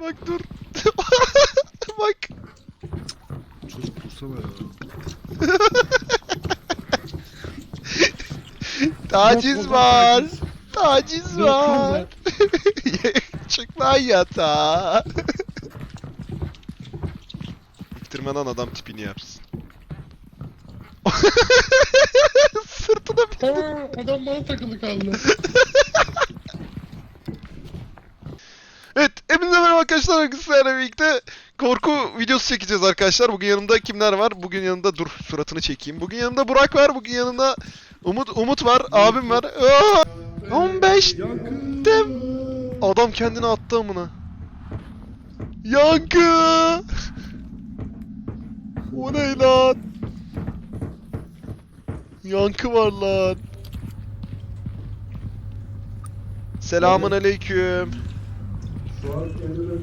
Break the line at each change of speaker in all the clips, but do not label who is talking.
Bak dur. Bak.
Çocuk dursana ya.
Taciz
Yok,
var.
taciz.
Taciz
Yok,
var. Çık lan yatağa. İttirmeden adam tipini yapsın. Sırtına bir...
Aa, adam bana takılı kaldı.
Merhaba arkadaşlar. Bugün sizlerle birlikte korku videosu çekeceğiz arkadaşlar. Bugün yanımda kimler var? Bugün yanımda dur suratını çekeyim. Bugün yanımda Burak var. Bugün yanımda Umut Umut var. Abim var. Aa, 15
Yankı.
Dem. Adam kendini attı amına. Yankı. O ne lan? Yankı var lan. Selamun aleyküm.
Şu an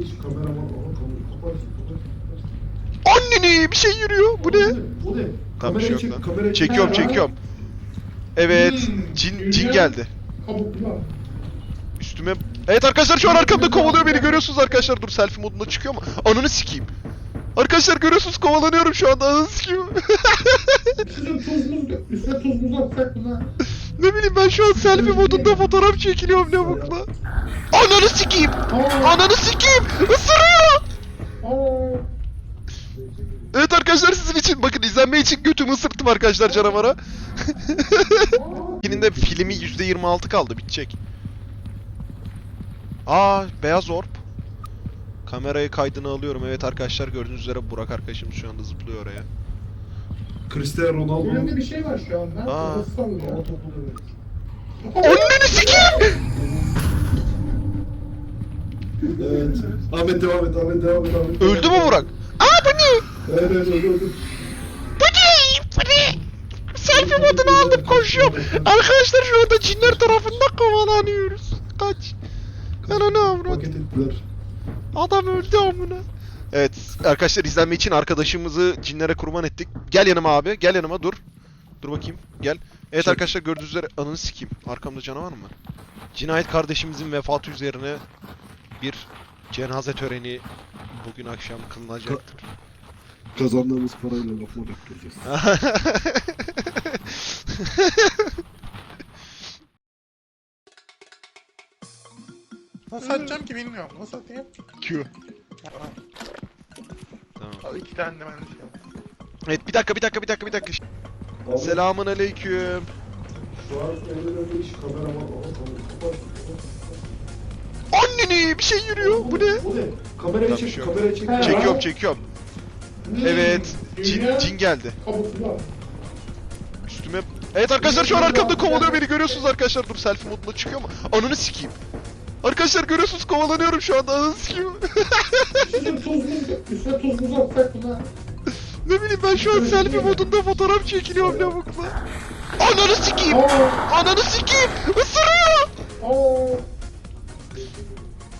hiç kameraman ama.
Anneni bir şey yürüyor. Bu ne?
O ne?
Tam bir şey
Kamerayı
yok
çek,
lan.
kamerayı çek.
Çekiyorum
Ha,
çekiyorum. Evet.
Hmm,
Cin cin geldi. Üstüme... Evet arkadaşlar şu an arkamda kovalıyor beni görüyorsunuz arkadaşlar. Dur selfie modunda çıkıyor mu? Ananı sikeyim. Arkadaşlar görüyorsunuz kovalanıyorum şu anda. Ananı sikeyim.
Sizin tuz muz, üstüne tuz muz atsak lan?
Ne bileyim ben şu an selfie modunda fotoğraf çekiliyorum ne bokla. Ananı sikeyim. Ananı sikeyim. Isırıyor. Evet arkadaşlar sizin için bakın izlenme için götümü ısırttım arkadaşlar canavara. Birinin de filmi %26 kaldı bitecek. Aa beyaz orb. Kamerayı kaydını alıyorum. Evet arkadaşlar gördüğünüz üzere Burak arkadaşımız şu anda zıplıyor oraya.
Cristiano Ronaldo'nun
Önünde bir şey var şu anda.
Aa.
Kafası sallıyor.
hava topu.
Anneni sikeyim.
Evet. Ahmet devam et, Ahmet devam et, Ahmet.
Öldü mü Burak? Aa bu ne?
Evet, evet, öldü, öldü.
Bu ne? Bu ne? Selfie modunu aldım koşuyorum. Arkadaşlar şu anda cinler tarafından kovalanıyoruz. Kaç. Ananı avrat.
Paket ettiler.
Adam öldü amına. Evet arkadaşlar izlenme için arkadaşımızı cinlere kurban ettik. Gel yanıma abi. Gel yanıma dur. Dur bakayım. Gel. Evet
Çek.
arkadaşlar gördüğünüz üzere ananı sikeyim. Arkamda canavar mı? Cinayet kardeşimizin vefatı üzerine bir cenaze töreni bugün akşam kılınacaktır.
Kazandığımız parayla lokma döktüreceğiz.
Nasıl atacağım ki bilmiyorum. Nasıl atayım?
Q.
İki tane de ben şey yapayım.
Evet bir dakika bir dakika bir dakika bir dakika.
Abi,
Selamun aleyküm.
Şu an ellerinde hiç kameraman ama kamera kaparsın kaparsın.
Anneni bir şey yürüyor. Bu ne?
O ne? Kamerayı çek,
şey yok.
kamerayı çek.
Ha.
Çekiyorum çekiyorum. Evet. Cin, cin geldi.
Kabuklar.
Üstüme... Evet arkadaşlar şu an arkamda kovalıyor beni görüyorsunuz arkadaşlar. Dur selfie modunda çıkıyor mu? Ananı sikeyim. Arkadaşlar görüyorsunuz kovalanıyorum şu anda. Ananı sikeyim.
Üstüne tuz muz atsak mı lan?
ne bileyim ben şu an selfie modunda fotoğraf çekiliyorum bokla. Ananı sikeyim. Ananı sikeyim. Isırıyor.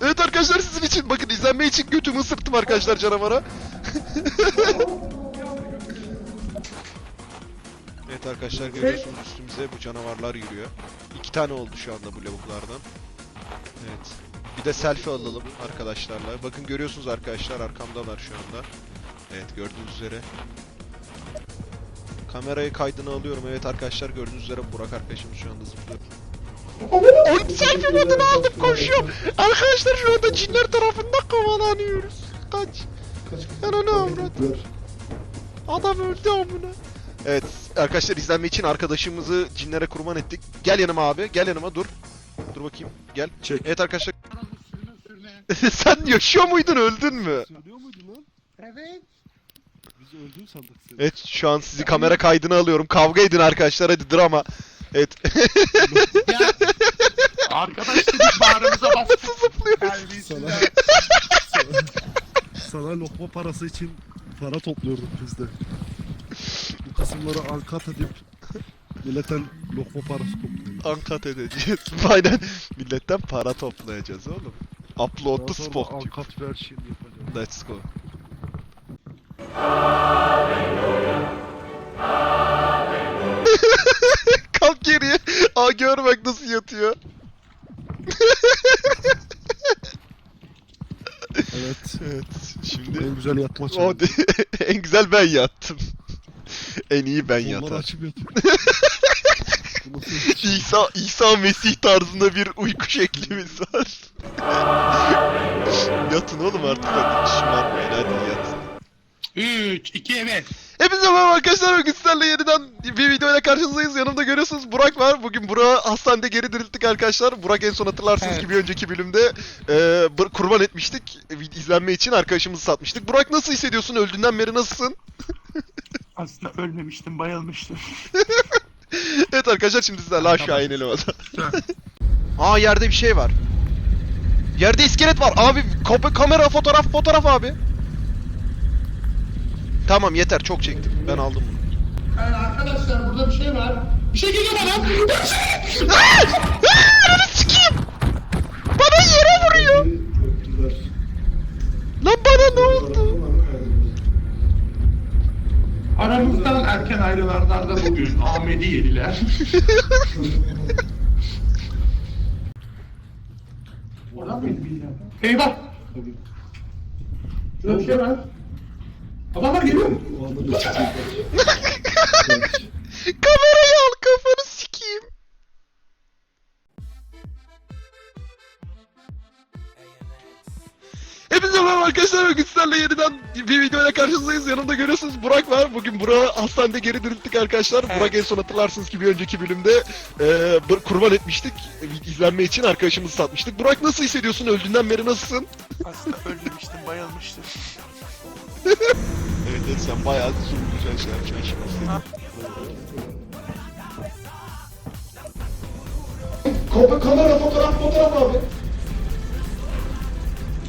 Evet arkadaşlar sizin için bakın izlenme için götümü ısırttım arkadaşlar canavara. evet arkadaşlar görüyorsunuz üstümüze bu canavarlar yürüyor. İki tane oldu şu anda bu lavuklardan. Evet. Bir de selfie alalım arkadaşlarla. Bakın görüyorsunuz arkadaşlar arkamdalar şu anda. Evet gördüğünüz üzere. Kamerayı kaydını alıyorum. Evet arkadaşlar gördüğünüz üzere Burak arkadaşımız şu anda zıplıyor. Oğlum selfie modunu aldım koşuyorum. Arkadaşlar şu anda cinler tarafından kovalanıyoruz. Kaç.
Kaç
Ananı avrat. Adam öldü amına. Evet arkadaşlar izlenme için arkadaşımızı cinlere kurban ettik. Gel yanıma abi. Gel yanıma dur. Dur bakayım. Gel.
Çek.
Evet arkadaşlar. Sen yaşıyor muydun öldün mü?
Söylüyor muydun lan?
Evet.
Biz öldün sandık seni.
Evet şu an sizi kamera kaydına alıyorum. Kavga edin arkadaşlar hadi drama. Evet.
Ya. Arkadaş dedik bağrımıza bastık.
Zıplıyor.
Sana,
Terbiyesizler.
sana, sana lokma parası için para topluyorduk biz de. Bu kısımları ankat edip milletten lokma parası topluyorduk.
Ankat edeceğiz. Aynen. Milletten para toplayacağız oğlum. Upload
sonra
spot.
Ankat versiyon yapacağız.
Let's go. Kalk geriye. Aa gör bak nasıl yatıyor.
Evet.
Evet. Şimdi
En güzel yatma
o en güzel ben yattım. En iyi ben
Kolları
yatarım.
açıp yatıyor. Bu nasıl bir şey?
İsa İsa Mesih tarzında bir uyku şeklimiz var. yatın oğlum artık hadi şımarmayın hadi yatın.
3, 2, evet.
Hepinize merhaba arkadaşlar. Bugün sizlerle yeniden bir videoyla karşınızdayız. Yanımda görüyorsunuz Burak var. Bugün Burak'ı hastanede geri dirilttik arkadaşlar. Burak en son hatırlarsınız
Evet.
ki bir önceki bölümde e, kurban etmiştik. E, izlenme için arkadaşımızı satmıştık. Burak nasıl hissediyorsun? Öldüğünden beri nasılsın?
Aslında ölmemiştim, bayılmıştım.
evet arkadaşlar şimdi sizlerle aşağı inelim hadi. Aa yerde bir şey var. Yerde iskelet var. Abi kop- kamera fotoğraf fotoğraf abi. Tamam yeter çok çektim. Ben aldım bunu.
Yani arkadaşlar burada bir şey var. Bir şey geliyor bana.
Sikeyim. Bana yere vuruyor.
Çok güzel.
Lan bana ne oldu?
Aramızdan erken ayrılanlar da bugün Ahmet'i yediler. Oradan mıydı bilmiyorum. Eyvah! Şurada bir şey var. Adamlar geliyor.
O anda
arkadaşlar. Bugün sizlerle yeniden bir videoyla karşınızdayız. Yanımda görüyorsunuz Burak var. Bugün Burak'ı hastanede geri dirilttik arkadaşlar.
Evet.
Burak en son hatırlarsınız ki bir önceki bölümde e, kurban etmiştik. İzlenme için arkadaşımızı satmıştık. Burak nasıl hissediyorsun? Öldüğünden beri nasılsın?
Aslında ölmemiştim, bayılmıştım.
Evet, evet sen bayağı zulmücen şey yapacaksın şimdi. Kop kamera fotoğraf fotoğraf abi.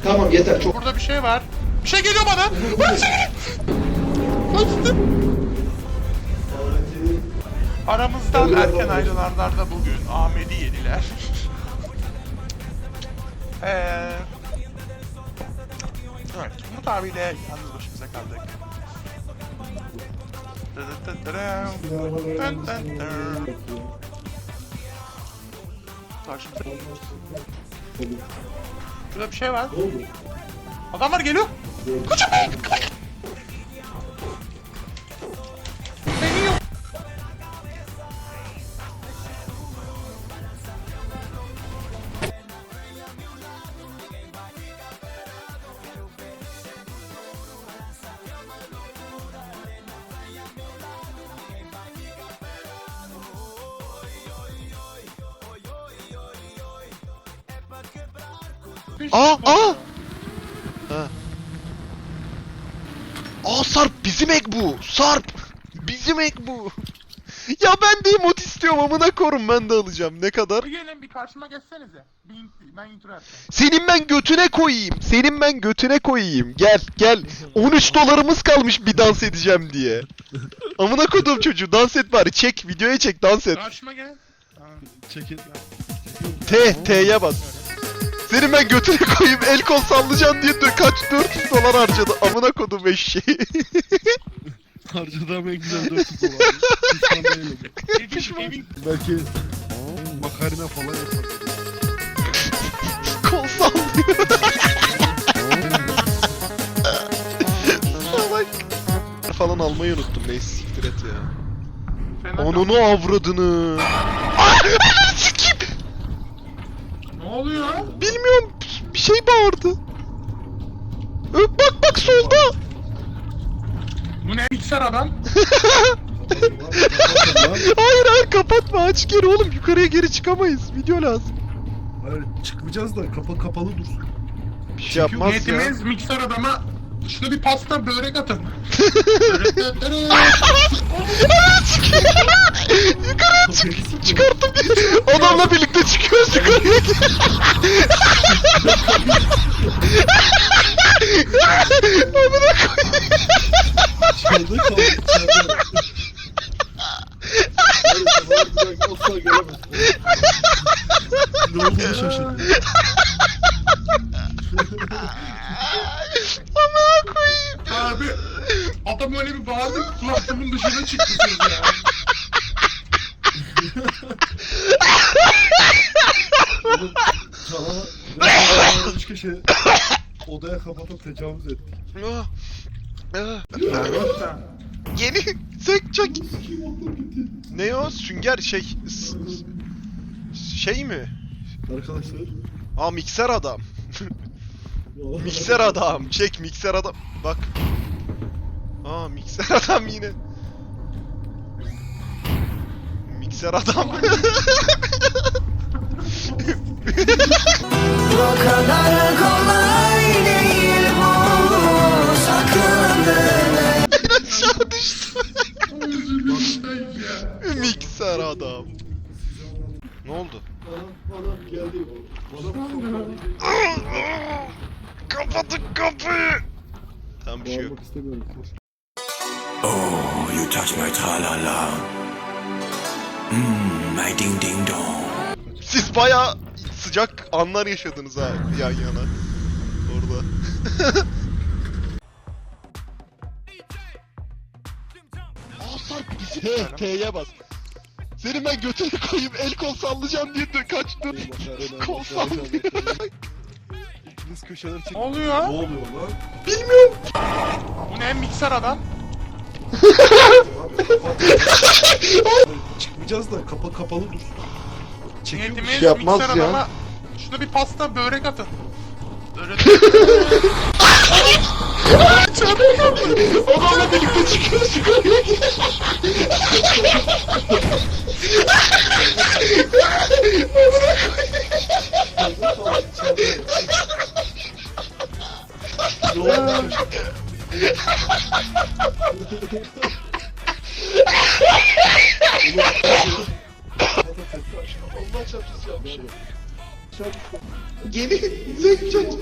Tamam yeter çok.
Burada bir şey var. Bir şey geliyor bana. Bana bir şey geliyor. Aramızdan erken ayrılanlar da bugün Ahmet'i yediler. Eee... Evet, Umut abiyle yalnız başımıza kaldık. Karşımıza... Şurada bir şey var. Adamlar geliyor. Kaçın be! Kaçın!
Aa aa. Ha. Aa Sarp bizim ek bu. Sarp. Bizim ek bu. ya ben de emot istiyorum amına korun ben de alacağım. Ne kadar?
Gelin bir karşıma geçsenize. Bir int- ben intro yapacağım.
Senin ben götüne koyayım. Senin ben götüne koyayım. Gel gel. 13 dolarımız kalmış bir dans edeceğim diye. Amına kodum çocuğu dans et bari. Çek videoya çek dans et.
Karşıma gel.
Çekin.
T T'ye bas. Senin ben götüne koyayım el kol sallayacaksın diye de kaç 400 dolar harcadı. Amına kodum eşeği.
Harcadığım en güzel 400 dolar. Pişman değilim.
Evin, evin
Belki makarna falan yapar.
kol sallıyor. Salak. falan almayı unuttum neyse siktir et ya.
fena.
Onunu avradını. Ay, ananı sikeyim.
Ne oluyor?
Bilmiyorum bir şey bağırdı. Bak bak solda.
Bu ne mikser adam?
hayır hayır kapatma aç geri oğlum yukarıya geri çıkamayız. Video lazım.
Hayır çıkmayacağız da kapa kapalı dursun.
Bir şey yapmaz ya.
Niyetimiz mikser adama şunu bir pasta börek atın.
Yukarıya çık çıkarttım. Adamla birlikte çıkıyoruz yukarıya. Amına koyayım.
İçeride kaldı içeride. Hayır sabah güzel asla gelemez. Ne olduğunu şaşırdım.
Amına koyayım.
Abi adam öyle bir bağırdı ki kulaklığımın dışına çıktı siz ya.
Oğlum canavar. Canavar üç kişi odaya kapatıp tecavüz ettik.
Ah. Ah. Yeni sek çek. Ne o? Sünger şey. s- s- Şey mi?
Arkadaşlar.
Aa mikser adam. Mikser adam. Çek mikser adam. Bak. Aa mikser adam yine. Mikser adam.
O kadar kolay değil bu saklandığın
Aşağı düştü. mikser adam. Ne oldu? Kapatın kapıyı. Tam bir şey yok.
Oh, you touch my tra-la-la Mmm, my ding-ding-dong
Siz baya sıcak anlar yaşadınız ha yan yana. Orada. T, T'ye bas. Senin ben götünü koyayım el kol sallayacağım diye de kaçtın. Kol sallıyor. İkiniz köşeleri.
Ne oluyor?
Ne oluyor lan?
Bu ne mikser adam?
Çıkmayacağız da kapa kapalı dur. Çekiyor?
Niyetimiz
şey yapmaz
mikser
ya.
adama şurada bir pasta börek atın. Böyle
Adamla birlikte çıkıyoruz yukarıya
Ne oldu?
Yeni zevk çek.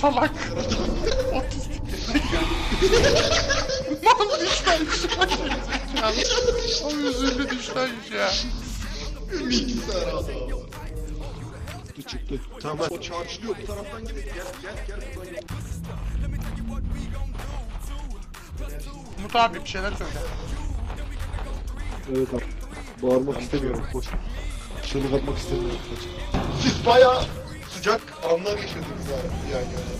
salak. Otistik. Mal düşten ya. O üzüldü düşten ya.
Mikser adam.
Çıktı çıktı.
Tamam o çarşılıyor bu taraftan gidelim. Gel gel gel buradan gel.
Abi bir şeyler söyle.
Evet abi. Bağırmak istemiyorum. Boş. Çığlık atmak istemiyorum.
Siz baya sıcak anlar yaşadınız ha yan yana. Orada.